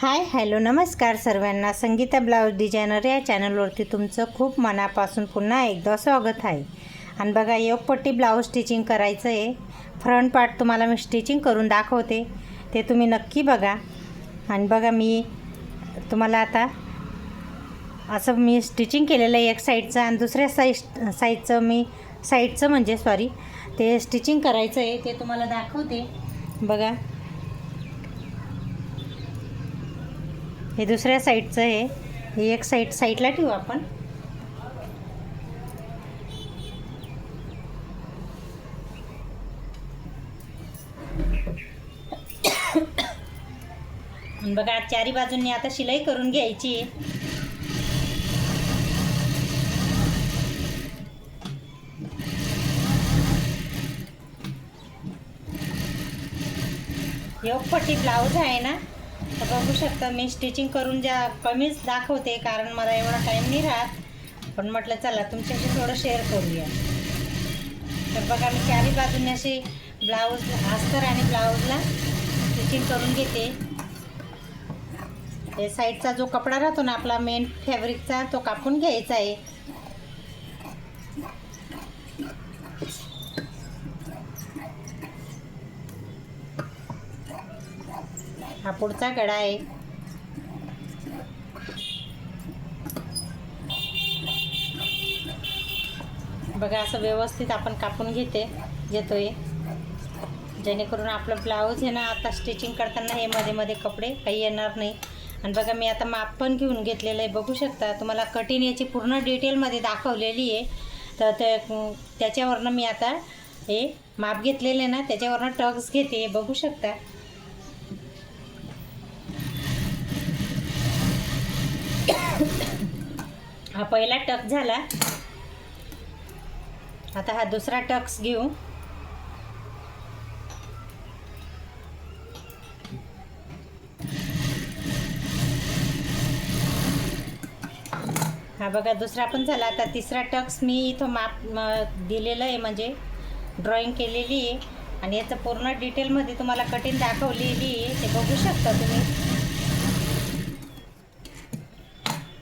Hi hello नमस्कार सर्वांना. Sangeeta blouse designer या चॅनलवरती तुमचं खूप मनापासून पुन्हा एकदा स्वागत आहे. आणि बघा योगपट्टी ब्लाऊज स्टिचिंग करायचं आहे. फ्रंट पार्ट तुम्हाला मी स्टिचिंग करून दाखवते. ते तुम्ही नक्की बघा. आणि बघा मी तुम्हाला आता असं मी स्टिचिंग केलेलं आहे एक साईडचं आणि दुसऱ्या साईज साईडचं मी साईडचं म्हणजे सॉरी ते स्टिचिंग करायचं आहे ते तुम्हाला दाखवते. बघा. हे दुसऱ्या साईडचं आहे. हे एक साईड साईडला ठेवू आपण. बघा चारी बाजूंनी आता शिलाई करून घ्यायची. योगपट्टी ब्लाऊज आहे ना? तर बघू शकता मी स्टिचिंग करून ज्या कमीच दाखवते कारण मला एवढा टाईम नाही राहत. पण म्हटलं चला तुमच्याशी थोडं शेअर करूया. तर बघा मी चारी बाजूने अशी ब्लाऊज अस्तर आणि ब्लाऊजला स्टिचिंग करून घेते. हे साईडचा जो कपडा राहतो ना आपला मेन फॅब्रिकचा तो कापून घ्यायचा आहे. हा पुढचा कडा आहे. बघा असं व्यवस्थित आपण कापून घेते घेतोय. जेणेकरून आपलं ब्लाऊज आहे ना आता स्टिचिंग करताना हे मध्ये मध्ये कपडे काही येणार नाही. आणि बघा मी आता माप पण घेऊन घेतलेलं आहे. बघू शकता तुम्हाला कटिंग याची पूर्ण डिटेलमध्ये दाखवलेली आहे. तर ते त्याच्यावरनं मी आता हे माप घेतलेलं आहे ना त्याच्यावरनं टक्स घेते. बघू शकता. पहिला टक झाला. आता हा दुसरा टक्स घेऊ. हा बघा दुसरा पण झाला. आता तिसरा टक्स मी इथं माप म, दिलेलं आहे म्हणजे ड्रॉइंग केलेली आहे. आणि याचं पूर्ण डिटेलमध्ये तुम्हाला कटिंग दाखवलेली आहे. ते बघू शकता तुम्ही.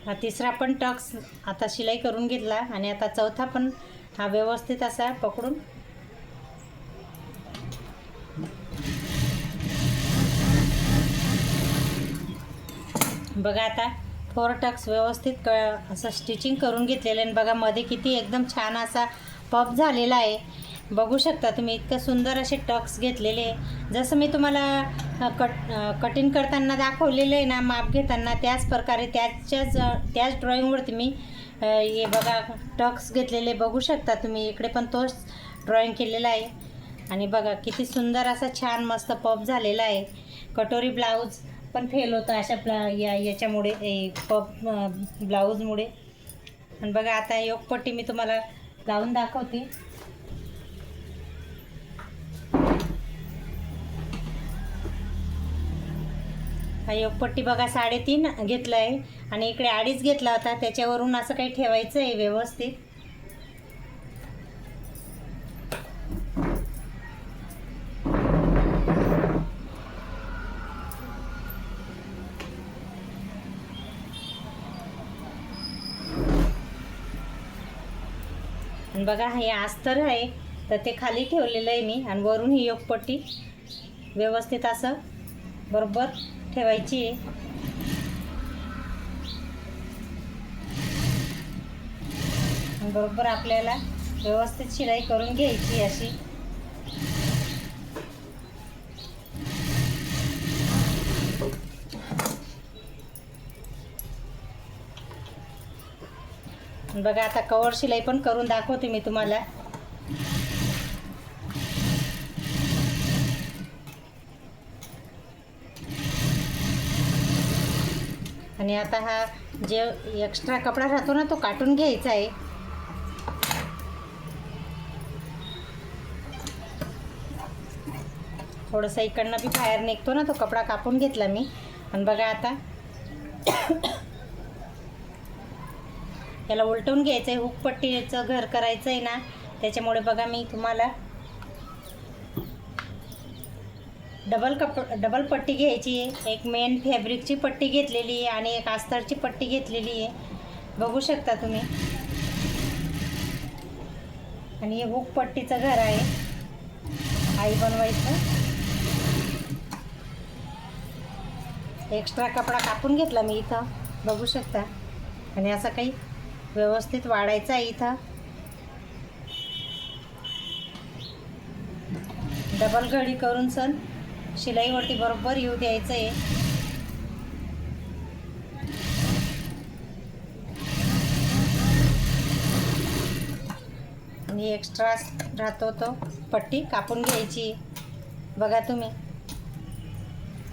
हा तिसरा पण टक्स आता शिलाई करून घेतला आणि आता चौथा पण हा व्यवस्थित असा पकडून. बघा आता फोर टक्स व्यवस्थित क असं स्टिचिंग करून घेतलेलं आहे आणि बघा मध्ये किती एकदम छान असा पफ झालेला आहे. बघू शकता तुम्ही इतकं सुंदर असे टक्स घेतलेले. जसं मी तुम्हाला कट कटिंग करताना दाखवलेलं आहे ना माप घेताना त्याच प्रकारे त्याच्याच त्याच ड्रॉईंगवरती मी हे बघा टक्स घेतलेले बघू शकता तुम्ही. इकडे पण तोच ड्रॉईंग केलेला आहे. आणि बघा किती सुंदर असा छान मस्त पप झालेला आहे. कटोरी ब्लाऊज पण फेल होतं अशा ब्ला या याच्यामुळे पप ब्लाऊजमुळे आणि बघा आता योगपट्टी मी तुम्हाला लावून दाखवते. एक पट्टी बघा साडेतीन घेतलं आहे आणि इकडे अडीच घेतला होता. त्याच्यावरून असं काही ठेवायचं आहे व्यवस्थित. आणि बघा हे आस्तर आहे. तर ते खाली ठेवलेलं आहे मी. आणि वरून ही योगपट्टी. व्यवस्थित असं. बरोबर ठेवायची. आहे बरोबर आपल्याला व्यवस्थित शिलाई करून घ्यायची अशी. बघा आता कवर शिलाई पण करून दाखवते मी तुम्हाला. आणि आता हा जे एक्स्ट्रा कपडा राहतो ना तो काटून घ्यायचा आहे. थोडंसं इकडनं बी बाहेर निघतो ना तो कपडा कापून घेतला मी. आणि बघा आता याला उलटवून घ्यायचं आहे हुकपट्टीचं घर करायचं आहे ना त्याच्यामुळे बघा मी तुम्हाला डबल कप डबल पट्टी घ्यायची. आहे एक मेन फॅब्रिकची पट्टी घेतलेली आहे आणि एक अस्तरची पट्टी घेतलेली आहे. बघू शकता तुम्ही. आणि हे हुक पट्टीचं घर आहे. आई बनवायचं. एक्स्ट्रा कपडा कापून घेतला मी इथं. बघू शकता. आणि असं काही व्यवस्थित वाढायचं आहे इथं. डबल घडी करून सण. शिलाईवरती बरोबर येऊ द्यायचं आहे आणि एक्स्ट्रा राहतो तो. पट्टी कापून घ्यायची. बघा तुम्ही.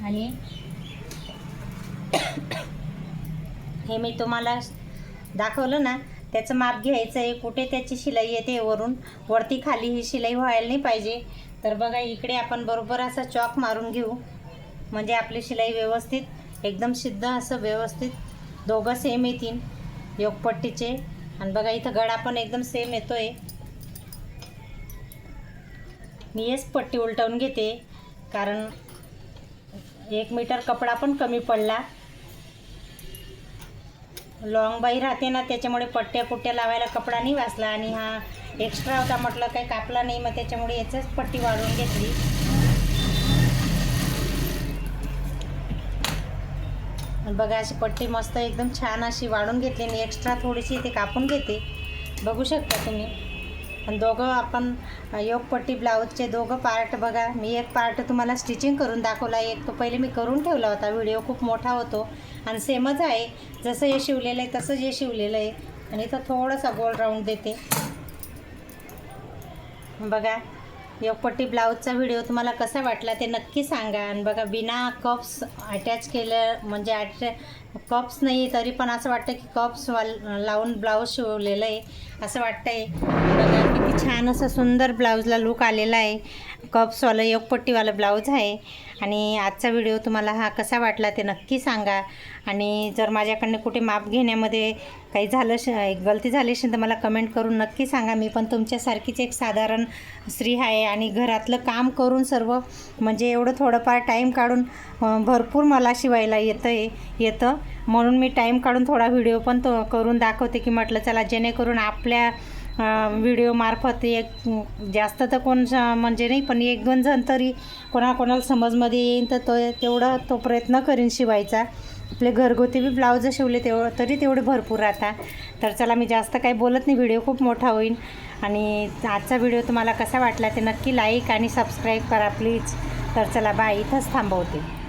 आणि हे मी तुम्हाला दाखवलं ना त्याचं माप घ्यायचं आहे कुठे त्याची शिलाई येते वरून? वरती खाली ही शिलाई व्हायला नाही पाहिजे. तर बघा इकडे आपण बरोबर असा चॉक मारून घेऊ. म्हणजे आपली शिलाई व्यवस्थित एकदम सिद्ध असं व्यवस्थित. दोघं सेम येतील योगपट्टीचे. आणि बघा इथं गळा पण एकदम सेम येतो आहे मी हेच पट्टी उलटवून घेते कारण एक मीटर कपडा पण कमी पडला. लॉंग बाई राहते ना त्याच्यामुळे पट्ट्या कुट्ट्या लावायला कपडा नाही वाचला आणि हा एक्स्ट्रा होता म्हटलं काही कापला नाही मग त्याच्यामुळे याचंच पट्टी वाढवून घेतली. बघा अशी पट्टी मस्त एकदम छान अशी वाढून घेतली आणि एक्स्ट्रा थोडीशी ते कापून घेते. बघू शकता तुम्ही. आणि दोघं आपण योगपट्टी ब्लाऊजचे दोघं पार्ट बघा. मी एक पार्ट तुम्हाला स्टिचिंग करून दाखवला. एक तो पहिले मी करून ठेवला होता. व्हिडिओ खूप मोठा होतो. आणि सेमच आहे. जसं हे शिवलेलं आहे तसंच हे शिवलेलं आहे. आणि इथं थोडासा गोल राऊंड देते. बघा योगपट्टी ब्लाऊजचा व्हिडिओ तुम्हाला कसा वाटला ते नक्की सांगा. आणि बघा बिना कप्स अटॅच केलं म्हणजे अटॅ कप्स नाही तरी पण असं वाटतं की कप्स वाल लावून ब्लाऊज शिवलेलं आहे. असं वाटतं आहे छान असं सुंदर ब्लाऊजला लूक आलेला आहे. कप्सवालं योगपट्टीवालं ब्लाऊज आहे. आणि आजचा व्हिडिओ तुम्हाला हा कसा वाटला ते नक्की सांगा. आणि जर माझ्याकडनं कुठे माप घेण्यामध्ये काही झालं श गलती झाली असेल तर मला कमेंट करून नक्की सांगा. मी पण तुमच्यासारखीच एक साधारण स्त्री आहे आणि घरातलं काम करून सर्व म्हणजे एवढं थोडंफार टाईम काढून भरपूर मला शिवायला येतं आहे येतं. म्हणून मी टाईम काढून थोडा व्हिडिओ पण तो करून दाखवते की म्हटलं चला जेणेकरून आपल्या व्हिडिओमार्फत एक जास्त तर कोण म्हणजे नाही पण एक दोन जण तरी कोणाकोणाला समजमध्ये येईन तर तो तेवढा तो प्रयत्न करीन शिवायचा. आपले घरगुती बी ब्लाऊज शिवले तेवढं तरी तेवढे भरपूर राहतात तर चला मी जास्त काही बोलत नाही व्हिडिओ खूप मोठा होईल आणि आजचा व्हिडिओ तुम्हाला कसा वाटला ते नक्की लाईक आणि सबस्क्राईब करा प्लीज तर चला बाय इथंच थांबवते.